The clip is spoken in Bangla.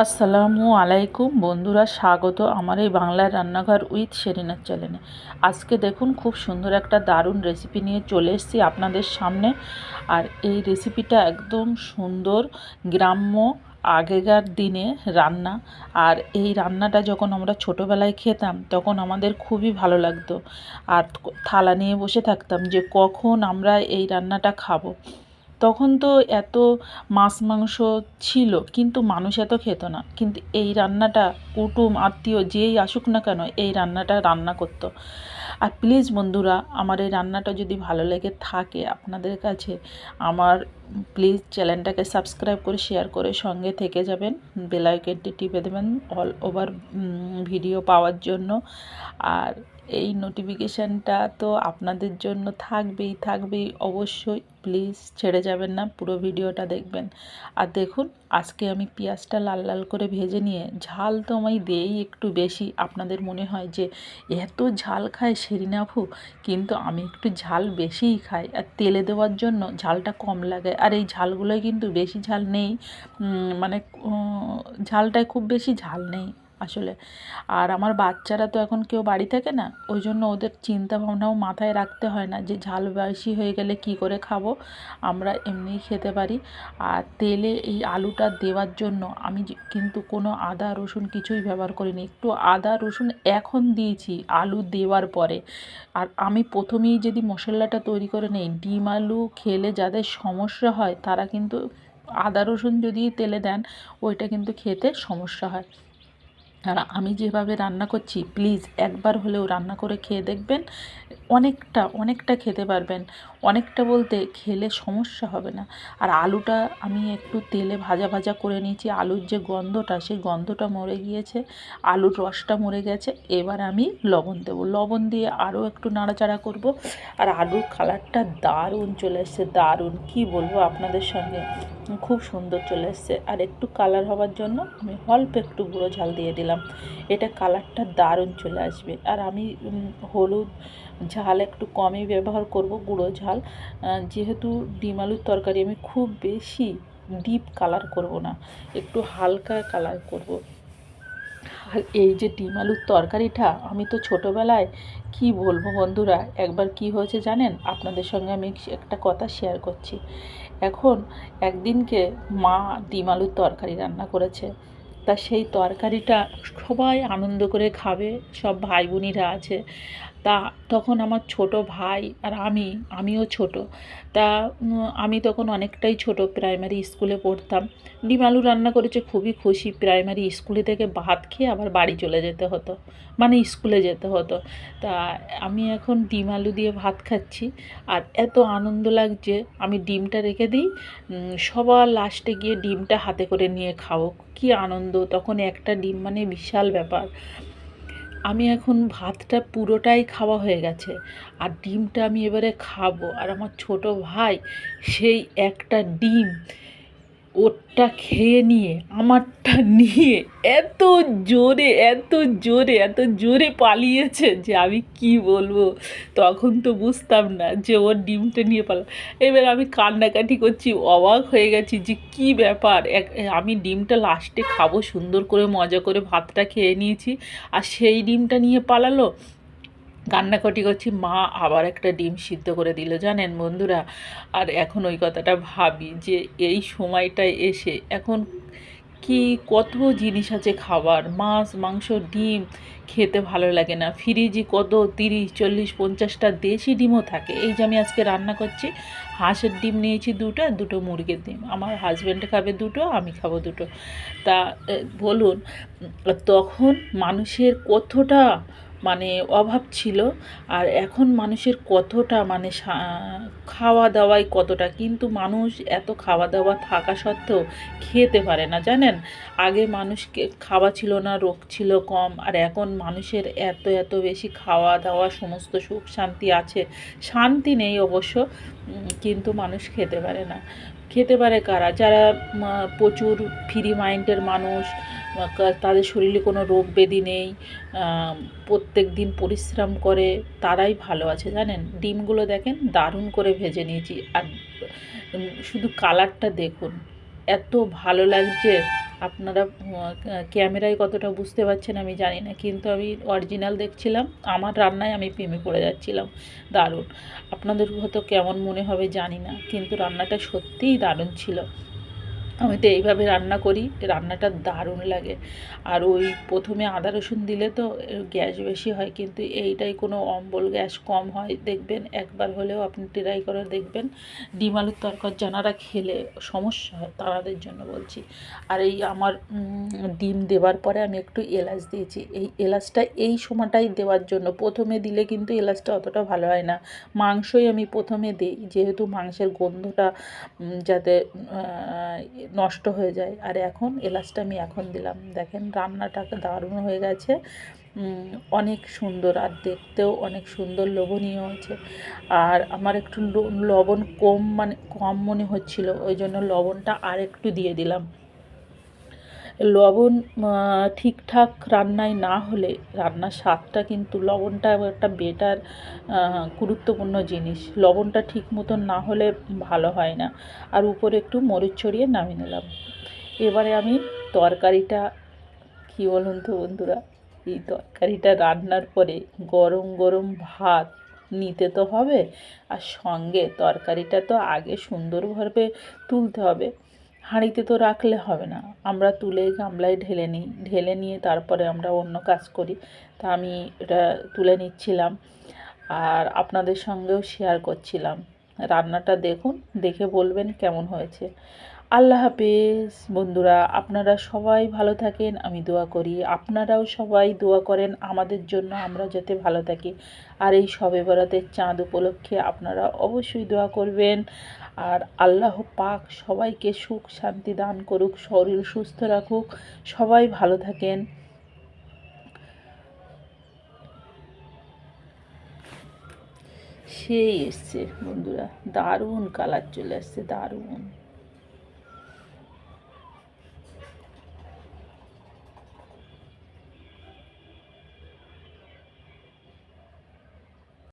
আসসালামু আলাইকুম বন্ধুরা, স্বাগত আমার এই বাংলার রান্নাঘর উইথ শেরিনার চ্যানেলে। আজকে দেখুন খুব সুন্দর একটা দারুণ রেসিপি নিয়ে চলে এসেছি আপনাদের সামনে। আর এই রেসিপিটা একদম সুন্দর, গ্রাম্য, আগেকার দিনে রান্না। আর এই রান্নাটা যখন আমরা ছোটোবেলায় খেতাম, তখন আমাদের খুবই ভালো লাগতো। আর থালা নিয়ে বসে থাকতাম যে কখন আমরা এই রান্নাটা খাব। তখন তো এত মাছ, মাংস ছিল, কিন্তু মানুষ এত খেত না। কিন্তু এই রান্নাটা কুটুম, আত্মীয় যেই আসুক না কেন, এই রান্নাটা রান্না করতো। আর প্লিজ বন্ধুরা, আমার এই রান্নাটা যদি ভালো লেগে থাকে আপনাদের কাছে, আমার প্লিজ চ্যানেলটাকে সাবস্ক্রাইব করে শেয়ার করে সঙ্গে থেকে যাবেন। বেলাইকেনটি টিপে দেবেন অল ওভার ভিডিও পাওয়ার জন্য। আর এই নোটিফিকেশানটা তো আপনাদের জন্য থাকবেই থাকবেই অবশ্যই। প্লিজ ছেড়ে যাবেন না, পুরো ভিডিওটা দেখবেন। আর দেখুন, আজকে আমি পেঁয়াজটা লাল লাল করে ভেজে নিয়ে, ঝাল তো আমি দেই একটু বেশি। আপনাদের মনে হয় যে এত ঝাল খায় সেরিনা আপু, কিন্তু আমি একটু ঝাল বেশিই খাই। আর তেলে দেওয়ার জন্য ঝালটা কম লাগে। আর এই ঝালগুলোয় কিন্তু বেশি ঝাল নেই। মানে ঝালটায় খুব বেশি ঝাল নেই। আসলে। আর আমার বাচ্চারা তো এখন কেউ বাড়ি থাকে না, ওই জন্য ওদের চিন্তা ভাবনাও মাথায় রাখতে হয় না যে ঝাল বেশি হয়ে গেলে কি করে খাব, আমরা এমনিই খেতে পারি। আর তেলে এই আলুটা দেওয়ার জন্য আমি কিন্তু কোনো আদা, রসুন কিছুই ব্যবহার করিনি। একটু আদা, রসুন এখন দিয়েছি আলু দেওয়ার পরে। আর আমি প্রথমেই যদি মশলাটা তৈরি করে নেই, ডিম, আলু খেলে যাদের সমস্যা হয় তারা কিন্তু আদা, রসুন যদি তেলে দেন, ওইটা কিন্তু খেতে সমস্যা হয়। আর আমি যেভাবে রান্না করছি প্লিজ একবার হলেও রান্না করে খেয়ে দেখবেন, অনেকটা অনেকটা খেতে পারবেন। অনেকটা বলতে খেলে সমস্যা হবে না। আর আলুটা আমি একটু তেলে ভাজা ভাজা করে নিয়েছি, আলুর যে গন্ধটা, সেই গন্ধটা মরে গিয়েছে, আলুর রসটা মরে গেছে, এবার আমি লবণ দেবো। লবণ দিয়ে আরও একটু নাড়াচাড়া করব। আর আলুর কালারটা দারুণ চলে এসছে, দারুণ। কি বলব আপনাদের সঙ্গে? খুব সুন্দর চলে এসছে। আর একটু কালার হওয়ার জন্য আমি অল্প একটু গুঁড়ো ঝাল দিয়ে দিলাম। এটা কালারটা দারুণ চলে আসবে। আর আমি হলুদ ঝাল একটু কমই ব্যবহার করব, গুঁড়ো ঝাল। যেহেতু ডিম আলুর তরকারি আমি খুব বেশি ডিপ কালার করব না, একটু হালকা কালার করব। আর এই যে ডিম আলুর তরকারিটা, আমি তো ছোটোবেলায় কি বলব বন্ধুরা, একবার কি হয়েছে জানেন? আপনাদের সঙ্গে আমি একটা কথা শেয়ার করছি। এখন একদিনকে মা ডিম আলুর তরকারি রান্না করেছে। তা সেই তরকারিটা সবাই আনন্দ করে খাবে, সব ভাই বোনিরা আছে। তা তখন আমার ছোট ভাই আর আমি, আমিও ছোট। তা আমি তখন অনেকটাই ছোট প্রাইমারি স্কুলে পড়তাম। ডিম আলু রান্না করেছে, খুবই খুশি। প্রাইমারি স্কুলে থেকে ভাত খেয়ে আবার বাড়ি চলে যেতে হতো। মানে স্কুলে যেতে হতো। তা আমি এখন ডিম আলু দিয়ে ভাত খাচ্ছি। আর এত আনন্দ লাগছে, আমি ডিমটা রেখে দিই সবার লাস্টে গিয়ে ডিমটা হাতে করে নিয়ে খাব। কি আনন্দ, তখন একটা ডিম মানে বিশাল ব্যাপার। আমি এখন ভাতটা পুরোটাই খাওয়া হয়ে গেছে আর ডিমটা আমি এবারে খাব। আর আমার ছোট ভাই সেই একটা ডিম ওরটা খেয়ে নিয়ে, আমারটা নিয়ে এত জোরে এত জোরে এত জোরে পালিয়েছে যে আমি কি বলব? তখন তো বুঝতাম না যে ওর ডিমটা নিয়ে পালাম এবার আমি কান্নাকাটি করছি, অবাক হয়ে গেছি যে কি ব্যাপার? এক আমি ডিমটা লাস্টে খাব, সুন্দর করে মজা করে ভাতটা খেয়ে নিয়েছি, আর সেই ডিমটা নিয়ে পালালো। কান্নাকাটি করছি, মা আবার একটা ডিম সিদ্ধ করে দিল, জানেন বন্ধুরা? আর এখন ওই কথাটা ভাবি যে এই সময়টায় এসে এখন কি কত জিনিস আছে খাবার, মাছ, মাংস, ডিম, খেতে ভালো লাগে না। ফ্রিজে কত তিরিশ, চল্লিশ, পঞ্চাশটা দেশি ডিমও থাকে। এই যে আমি আজকে রান্না করছি, হাঁসের ডিম নিয়েছি দুটো দুটো মুরগির ডিম। আমার হাজব্যান্ড খাবে দুটো, আমি খাব দুটো। তা বলুন, তখন মানুষের কতটা মানে অভাব ছিল। আর এখন মানুষের কতটা মানে খাওয়া দাওয়ায় কতটা, কিন্তু মানুষ এত খাওয়া দাওয়া থাকা সত্ত্বেও খেতে পারে না, জানেন? আগে মানুষকে খাওয়া ছিল না, রোগ ছিল কম, আর এখন মানুষের এত এত বেশি খাওয়া দাওয়া সমস্ত সুখ শান্তি আছে। শান্তি নেই অবশ্য কিন্তু মানুষ খেতে পারে না। খেতে পারে কারা? যারা প্রচুর ফ্রি মাইন্ডের মানুষ তাদের শরীরে কোনো রোগ ব্যাধি নেই প্রত্যেক দিন পরিশ্রম করে, তারাই ভালো আছে, জানেন? ডিমগুলো দেখেন, দারুণ করে ভেজে নিয়েছি। আর শুধু কালারটা দেখুন, এত ভালো লাগছে। আপনারা ক্যামেরায় কতটা বুঝতে পারছেন আমি জানি না, কিন্তু আমি অরিজিনাল দেখছিলাম, আমার রান্নায় আমি প্রেমে পড়ে যাচ্ছিলাম, দারুণ। আপনাদের হয়তো কেমন মনে হবে জানি না, কিন্তু রান্নাটা সত্যিই দারুণ ছিল। আমি তো এইভাবে রান্না করি, রান্নাটা দারুণ লাগে। আর ওই প্রথমে আদা রসুন দিলে তো গ্যাস বেশি হয়, কিন্তু এইটাই কোনো অম্বল গ্যাস কম হয়, দেখবেন। একবার হলেও আপনি ট্রাই করে দেখবেন। ডিম আলুর তরকার জানারা খেলে সমস্যা হয় তাদের জন্য বলছি। আর এই আমার ডিম দেওয়ার পরে আমি একটু এলাচ দিয়েছি। এই এলাচটা এই সময়টাই দেওয়ার জন্য। প্রথমে দিলে কিন্তু এলাচটা অতটা ভালো হয় না। মাংসই আমি প্রথমে দিই, যেহেতু মাংসের গন্ধটা যাতে নষ্ট হয়ে যায়। আর এখন এলাচটা আমি এখন দিলাম। দেখেন রান্নাটা দারুণ হয়ে গেছে। অনেক সুন্দর আর দেখতেও অনেক সুন্দর লোভনীয় হয়েছে। আর আমার একটু লবণ কম মানে কম মনে হচ্ছিল, ওই জন্য লবণটা আর একটু দিয়ে দিলাম। লবণ ঠিকঠাক রান্নায় না হলে রান্নার স্বাদটা কিন্তু লবণটা একটা বেটার গুরুত্বপূর্ণ জিনিস। লবণটা ঠিক মতন না হলে ভালো হয় না। আর উপরে একটু মরিচ ছড়িয়ে নামিয়ে নিলাম। এবারে আমি তরকারিটা, কী বলুন তো বন্ধুরা? এই তরকারিটা রান্নার পরে গরম গরম ভাত নিতে তো হবে, আর সঙ্গে তরকারিটা তো আগে সুন্দরভাবে তুলতে হবে। হাঁড়িতে তো রাখলে হবে না। আমরা তুলে গামলায় ঢেলে নিই। ঢেলে নিয়ে তারপরে আমরা অন্য কাজ করি। তা আমি এটা তুলে নিচ্ছিলাম আর আপনাদের সঙ্গেও শেয়ার করছিলাম। রান্নাটা দেখুন, দেখে বলবেন কেমন হয়েছে। আল্লাহ হাফেজ। বন্ধুরা, আপনারা সবাই ভালো থাকেন, আমি দোয়া করি। আপনারাও সবাই দোয়া করেন আমাদের জন্য, আমরা যাতে ভালো থাকি। আর এই সবে বরাতের চাঁদ উপলক্ষে আপনারা অবশ্যই দোয়া করবেন। আর আল্লাহ পাক সবাইকে সুখ শান্তি দান করুক, শরীর সুস্থ রাখুক। সবাই ভালো থাকেন। সেই এসছে, বন্ধুরা, দারুণ কালার চলে আসছে, দারুণ।